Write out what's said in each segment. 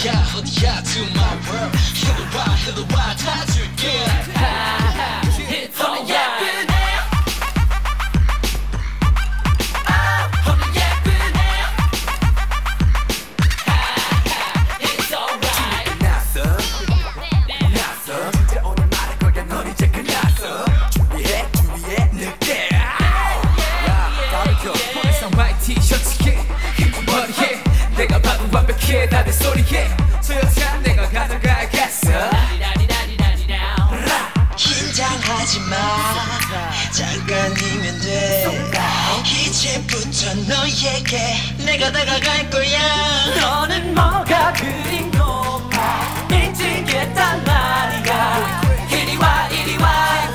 어디야 to my world hil로와 hil로와 다 줄게 잠깐이면 돼. 이제부터 너에게 내가 다가갈 거야. 너는 뭐가 그린고파 미치겠단 말이야. 이리 와 이리 와.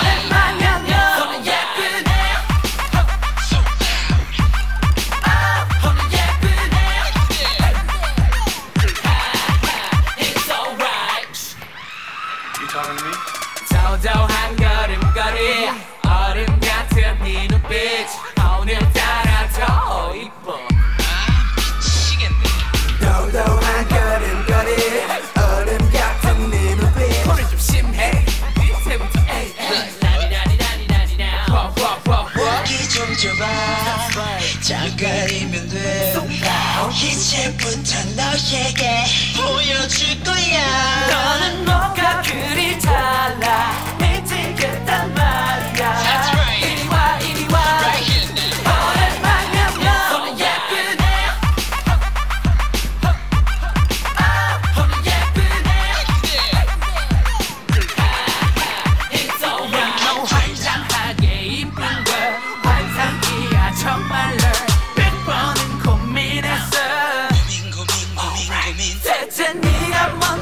오랜만이면 너는 예쁘네. 오늘 예쁘네. It's alright. You talking to me? 도도한 걸음걸이 얼음 같은 네 눈빛. 오늘따라 더 이뻐. 도도한 걸음걸이 얼음 같은 네 눈빛. 오늘 좀 심해. 밑에부터 에이 라리라리라리라리라. 와와와와. 귀좀 줘봐 잠깐이면 돼. 이제부터 너에게 보여줄 거야. 너는 잘 mean?